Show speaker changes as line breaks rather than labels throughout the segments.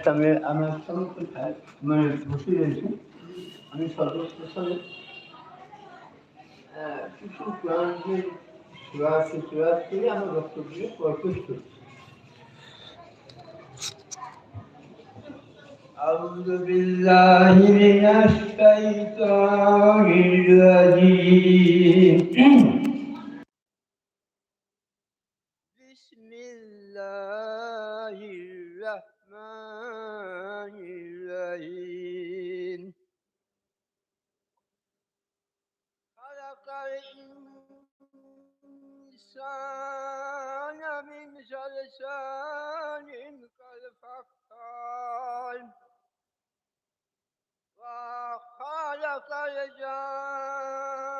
সামনে আমার সমস্ত ভাই মানে বসে রয়েছে আমি সর্বপ্রথমে আহ, কিছু কোরআনের সুরা সুরা থেকে আমার বক্তব্য প্রকাশ করছি أعوذ بالله من الشيطان الرجيم الرحمن الرحيم خلق الإنسان من صلصال كالفخار وخلق الجن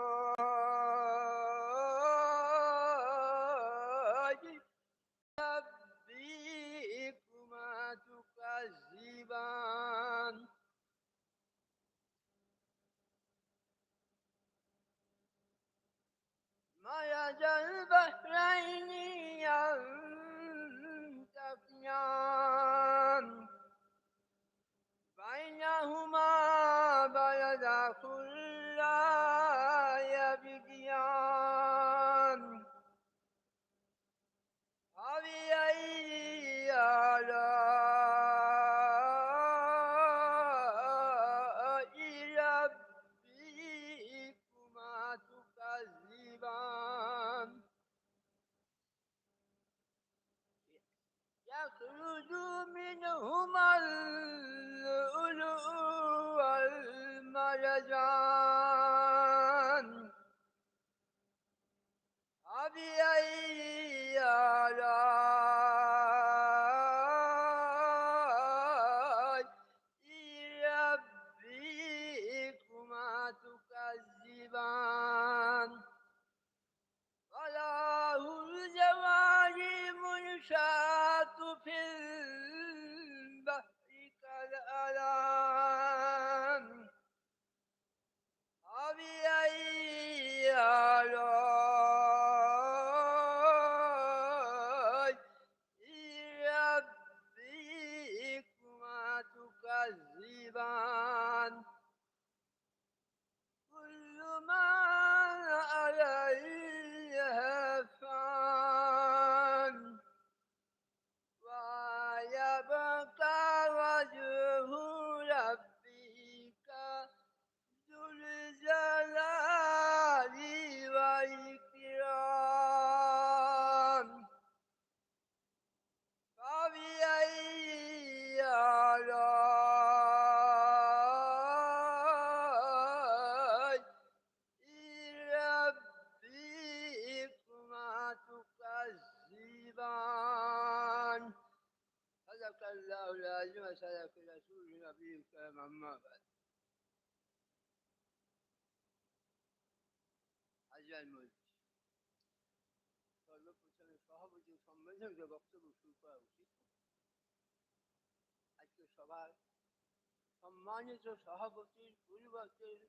আমি এই সর্বপ্রথমে সভাপতি বক্তব্য শুরু করা উচিত। আজকে সম্মানিত সভাপতির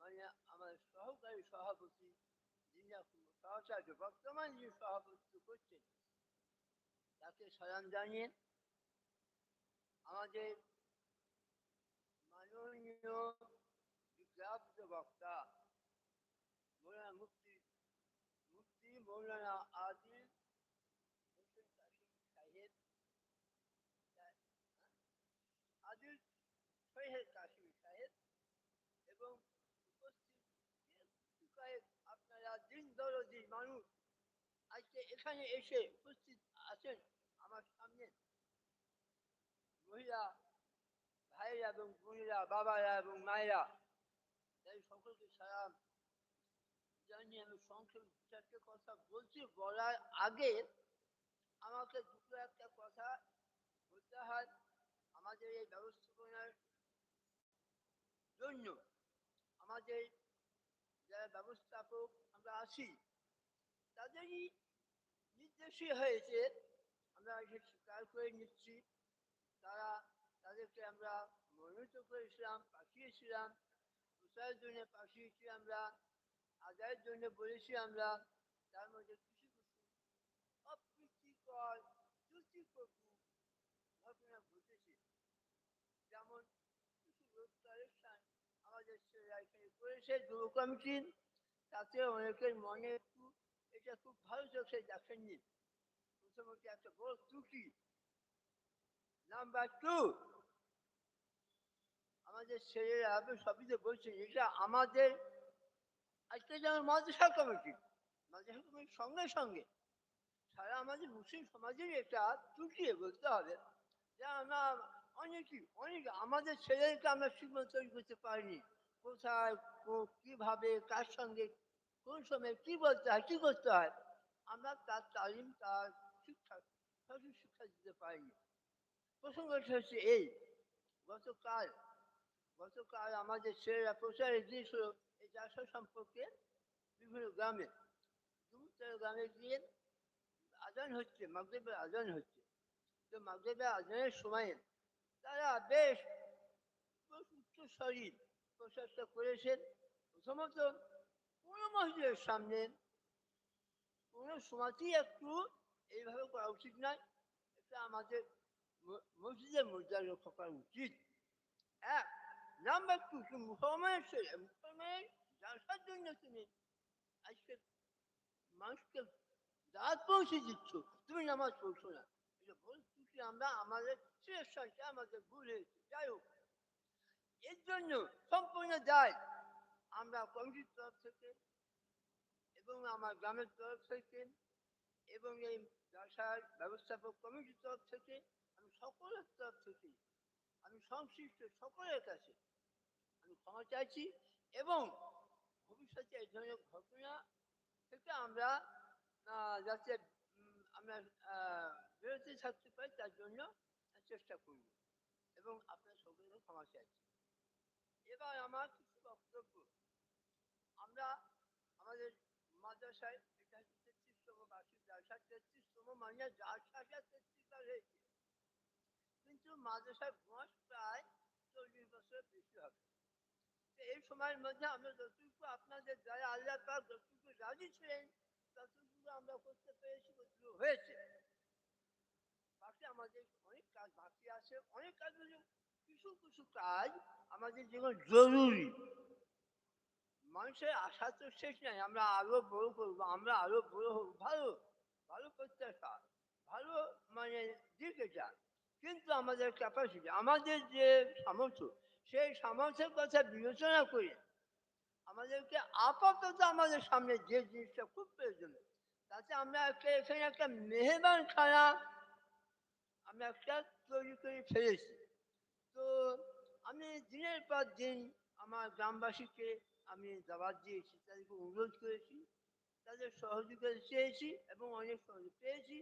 মানে আমার সহকারী সভাপতি সহচার্য, বর্তমান যে সভাপতিত্ব করছেন, তাকে সালাম জানিয়ে আমাদের মাননীয় বিজ্ঞাপ্ত বক্তা এবং উপস্থিত কয়েক আপনারা দিন মানুষ আজকে এখানে এসে উপস্থিত আছেন আমার সামনে। মহিলা ভাইরা এবং বোনেরা, বাবারা এবং মায়েরা তাই সকলকে সালাম। জানি আমি সংক্ষেপ চারটে কথা বলছি। বলার আগে আমাকে দুটো একটা কথা বলতে হয় আমাদের এই ব্যবস্থাপনার জন্য। আমাদের যারা ব্যবস্থাপক আমরা আছি, তাদেরই নির্দেশই হয়েছে আমরা এসে স্বীকার করে নিচ্ছি। তারা তাদেরকে আমরা মনোনীত করেছিলাম, পাঠিয়েছিলাম, প্রচারের জন্য পাঠিয়েছি আমরা। আদায়ের জন্য বলেছি আমরা, তার মধ্যে কিছু অপ্রীতিকর ত্রুটিকটু ঘটনা ঘটেছে। যেমন আমাদের তাতে অনেকের মনে একটু, এটা খুব ভালো দেখেননি। একটা নাম্বার টু, আমাদের ছেলেরা সবই তো বলছেন এটা আমাদের আজকে যেমন মাদ্রাসা কমিটি মাদ্রাসা কমিটির সঙ্গে সঙ্গে সারা আমাদের মুসলিম সমাজের এটা ত্রুটিয়ে বলতে হবে যে আমরা অনেকই, অনেক আমাদের ছেলেদেরকে আমরা শিক্ষা তৈরি করতে পারিনি। কোথায় কীভাবে, কার সঙ্গে, কোন সময় কি বলতে হয়, কি করতে হয়, আমরা তার তালিম, তার শিক্ষা, সঠিক শিক্ষা দিতে পারিনি। প্রসঙ্গটা হচ্ছে এই, গতকাল গতকাল আমাদের ছেলেরা প্রচারে দিয়েছিল এই চাষা সম্পর্কে বিভিন্ন গ্রামে দু চার গ্রামে গিয়ে আজান হচ্ছে মাগদেবের আজান হচ্ছে। তো মাগদেবের আজানের সময়ে তারা বেশ উচ্চ শরীর প্রচেষ্টা করেছেন। প্রথমত কোনো মসজিদের সামনে কোনো সময়তেই একটু এইভাবে করা উচিত নয়, এটা আমাদের মসজিদের মর্যাদা রক্ষা করা উচিত। এক নাম্বার টু মুসলমানের ছেলে মুসলমানের জন্য তুমি আজকে মানুষকে দাঁত পৌঁছে দিচ্ছ। তুমি নামাজ পড়ছো না। এটা বলছি কি আমরা, আমাদের শ্রেষ্ঠকে আমাদের ভুল হয়েছে। যাই হোক, এর জন্য সম্পূর্ণ দায় আমরা কমিটির তরফ থেকে এবং আমার গ্রামের তরফ থেকে এবং এই ব্যবসার ব্যবস্থাপক কমিটির তরফ থেকে, আমি সকলের তরফ থেকে, আমি সংশ্লিষ্ট সকলের কাছে আমি ক্ষমা চাইছি। এবং ভবিষ্যতে এই ধরনের ঘটনা থেকে আমরা যাতে আমরা বিরতি থাকতে পারি, তার জন্য চেষ্টা করব। এবং আপনার সকলকে ক্ষমা চাইছি। এবার আমার কিছু বক্তব্য। আমরা আমাদের মাদ্রাসায় এটা তেত্রিশতম বার্ষিক জালসা তেত্রিশতম মানে জালসাটা তেত্রিশ বার হয়েছে। কিন্তু মাদ্রাসার বয়স প্রায় চল্লিশ বছরের বেশি হবে। এই সময়ের মধ্যে আমরা যতটুকু আপনাদের যারা আল্লাহ পাক যতটুকু রাজি ছিলেন, ততটুকু আমরা করতে পেরেছি কতটুকু হয়েছে। বাকি আমাদের অনেক কাজ বাকি আছে, অনেক কাজ কিছু কিছু কাজ আমাদের যেগুলো জরুরি। মানুষের আশা তো শেষ নাই, আমরা আরও বড় করব, আমরা আরও বড় হব। ভালো ভালো প্রত্যাশা ভালো মানে দিক এটা কিন্তু আমাদের ক্যাপাসিটি আমাদের যে সামর্থ্য সেই সামর্থ্যের কথা বিবেচনা করে আমাদেরকে আপাতত আমাদের সামনে যে জিনিসটা খুব প্রয়োজন তাতে আমরা একটা এখানে একটা মেহমান খানা আমরা একটা তৈরি করে ফেলেছি। তো আমি দিনের পর দিন আমার গ্রামবাসীকে আমি দাবাত দিয়েছি, তাদেরকে অনুরোধ করেছি, তাদের সহযোগিতা চেয়েছি এবং অনেক সহযোগ পেয়েছি।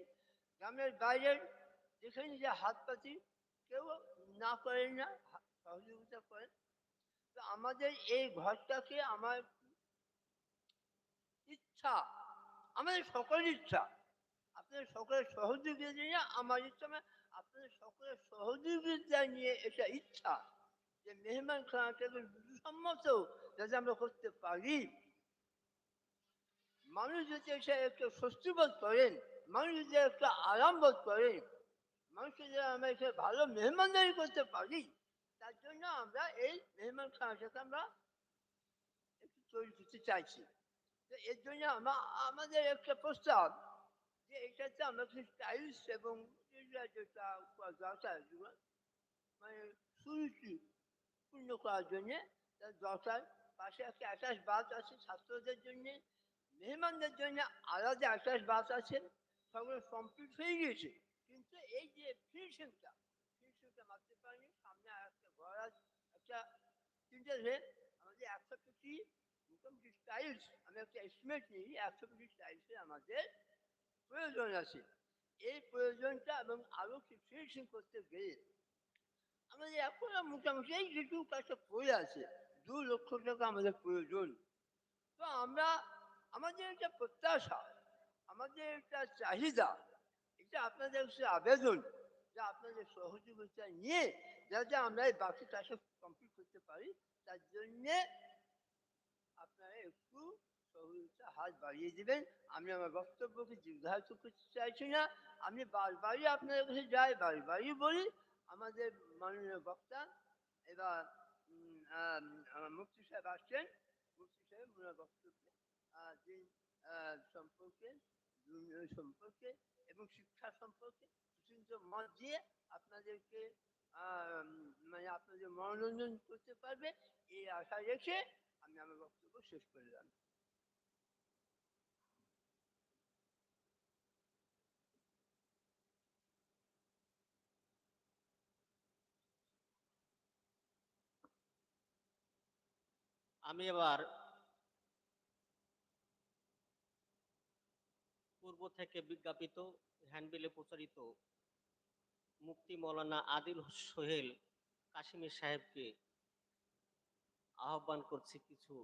গ্রামের বাইরের যেখানে যে হাত পাতি কেউ না করেন না সহযোগিতা করেন তো আমাদের এই ঘরটাকে আমার ইচ্ছা, আমাদের সকলের ইচ্ছা। আপনাদের সকলের সহযোগিতা নিয়ে, আমার ইচ্ছা মানে আপনাদের সকলের সহযোগিতা নিয়ে এটা ইচ্ছা যে মেহমান খানাটাকে সম্মত যাতে আমরা করতে পারি। মানুষ যদি এসে একটা স্বস্তি বোধ করেন, মানুষ যদি একটা আরাম বোধ করেন, মানুষ যদি আমরা এসে ভালো মেহমানদারি করতে পারি তার জন্য আমরা এই মেহমান খানাটাকে আমরা একটু তৈরি করতে চাইছি তো এর জন্য আমরা আমাদের একটা প্রস্তাব যে এটাতে আমরা কিছু টাইলস এবং যেটা যেটা করা দরকার যেগুলো মানে সুরুচি পূর্ণ করার জন্য তার দরকার পাশে একটা অ্যাটাচ বাস আছে ছাত্রদের জন্য মেহমানদের জন্য আলাদা অ্যাটাচ বাস আছে সবগুলো কমপ্লিট হয়ে গিয়েছে কিন্তু এই যে ফিনিশিংটা ফিনিশিংটা মারতে একটা তিনটে রেট আমাদের একশো কোটি পিস টাইলস আমি একটা এস্টিমেট নিই একশো পিস টাইলসের আমাদের প্রয়োজন আছে। এই প্রয়োজনটা এবং আরও ফিনিশিং করতে গেলে আমাদের এখনও মোটামুটি এই যেটুকু কাজটা পড়ে আছে, দু লক্ষ টাকা আমাদের প্রয়োজন। তো আমরা, আমাদের একটা প্রত্যাশা, আমাদের একটা চাহিদা, এটা আপনাদের আবেদন, যে আপনাদের সহযোগিতা নিয়ে যাতে আমরা এই বাকি কাজটা কমপ্লিট করতে পারি, তার জন্যে আপনারা একটু সহযোগিতা হাত বাড়িয়ে দেবেন। আমি আমার বক্তব্যকে দীর্ঘায়িত করতে চাইছি না। আমি বারবারই আপনাদের কাছে যাই, বারবারই বলি, আমাদের মাননীয় বক্তা এবার মুফতি সাহেব আসছেন। মুফতি সাহেব ওনার বক্তব্যে সম্পর্কে সম্পর্কে এবং শিক্ষা সম্পর্কে সুচিন্ত মত দিয়ে আপনাদেরকে মানে আপনাদের মনোরঞ্জন করতে পারবে, এই আশা রেখে আমি আমার বক্তব্য শেষ করলাম
আমি এবার পূর্ব থেকে বিজ্ঞাপিত, হ্যান্ডবিলে প্রচারিত মুফতি মৌলানা আদিল সোহেল কাশিমের সাহেবকে আহ্বান করছি কিছু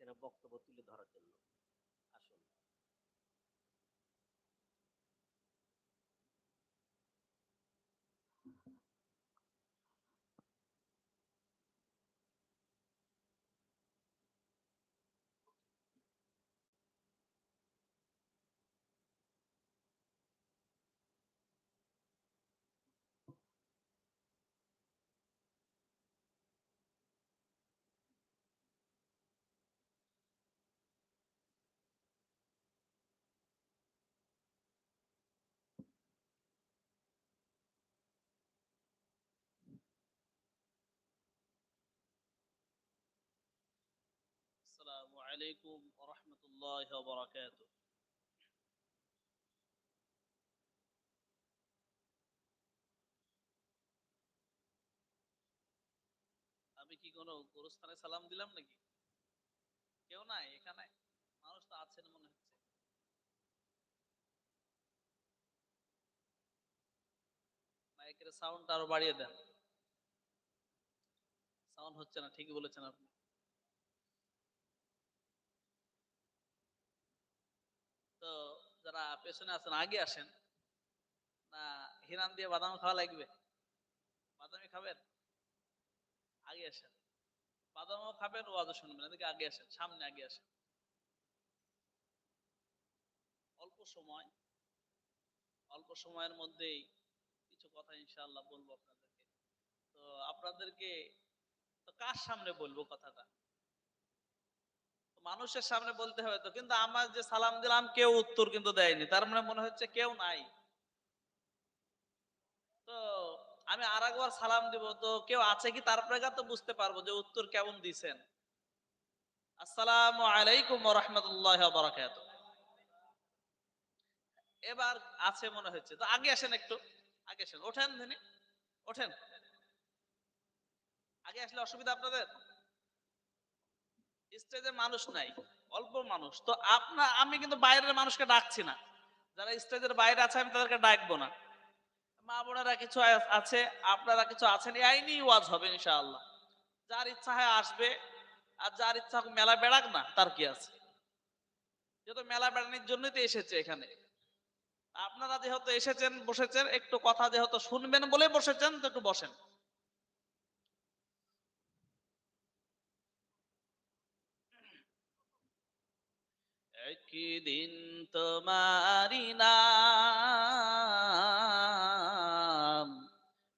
যেন বক্তব্য তুলে ধরার জন্য আসুন
আলাইকুম রহমতুল্লাহ বরাকাত আমি কি কোনো গোরস্থানে সালাম দিলাম নাকি? কেউ নাই এখানে? মানুষ তো আছেন মনে হচ্ছে। মাইকের সাউন্ড আরও বাড়িয়ে দেন। সাউন্ড হচ্ছে না, ঠিকই বলেছেন আপনি। তো যারা পেছনে আছেন, আগে আসেন। না হিরান দিয়ে বাদাম খাওয়া লাগবে। বাদামি খাবেন? আগে আসেন। বাদামও খাবেন ও আদৌ শুনবেন। এদিকে আগে আসেন, সামনে আগে আসেন। অল্প সময়, অল্প সময়ের মধ্যেই কিছু কথা ইনশাআল্লাহ বলব আপনাদেরকে। তো আপনাদেরকে, তো কার সামনে বলব কথাটা? মানুষের সামনে বলতে হবে তো, কিন্তু আমার যে সালাম দিলাম কেউ উত্তর কিন্তু দেয়নি, তার মানে মনে হচ্ছে কেউ নাই। তো আমি আর একবার সালাম দিব তো, কেউ আছে কি? তারপরে তো বুঝতে পারব যে উত্তর কেমন দিছেন। আসসালামু আলাইকুম রহমতুল্লাহ এবার আছে মনে হচ্ছে, তো আগে আসেন একটু, আগে আসেন, ওঠেন ধনী, ওঠেন। আগে আসলে অসুবিধা আপনাদের? স্টেজে মানুষ নাই, অল্প মানুষ। তো আপনার আমি কিন্তু বাইরের মানুষকে ডাকছি না। যারা স্টেজের বাইরে আছে, আমি তাদেরকে ডাকবো না। মা বোনেরা কিছু আছে, আপনারা কিছু আছেন, এই আইনি ওয়াজ হবে ইনশাআল্লাহ। যার ইচ্ছা হয় আসবে, আর যার ইচ্ছা মেলা বেড়াক না, তার কি আছে? যেহেতু মেলা বেড়ানোর জন্যই তো এসেছে এখানে। আপনারা যেহেতু এসেছেন, বসেছেন, একটু কথা যেহেতু শুনবেন বলে বসেছেন, তো একটু বসেন। একদিন তোমারি নাম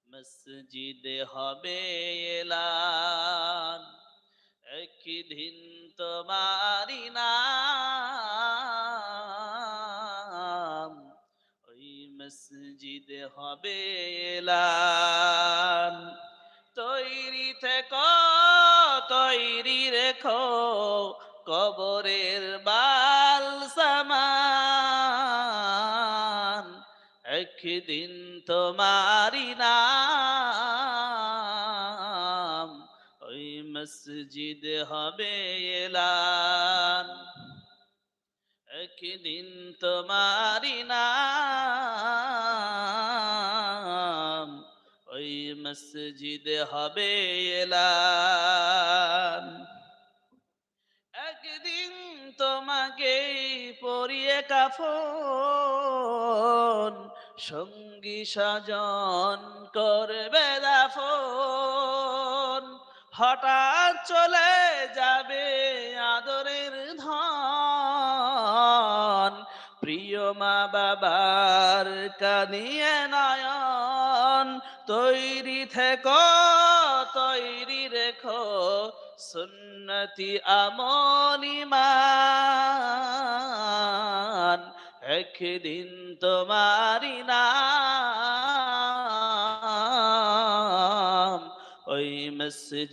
মসজিদে হবে এলান। একদিন তোমারি নাম ওই মসজিদে হবে এলান। তৈরি থেকো, তৈরি রেখো কবরের বাল সমান, একদিন তোমারি নাম, ওই মসজিদ হবে এলান। একদিন তোমারি নাম, ওই মসজিদ হবে এলান। পরিয়ে কাফন, সঙ্গী সাজন করবে দাফন। হঠাৎ চলে যাবে আদরের ধন, প্রিয় মা বাবার কানিয়ে নয়ন। তৈরি থেকো, তৈরি রেখো সুন্নতি আমলিমান একদিন তোমারি নাম ওই মসজিদ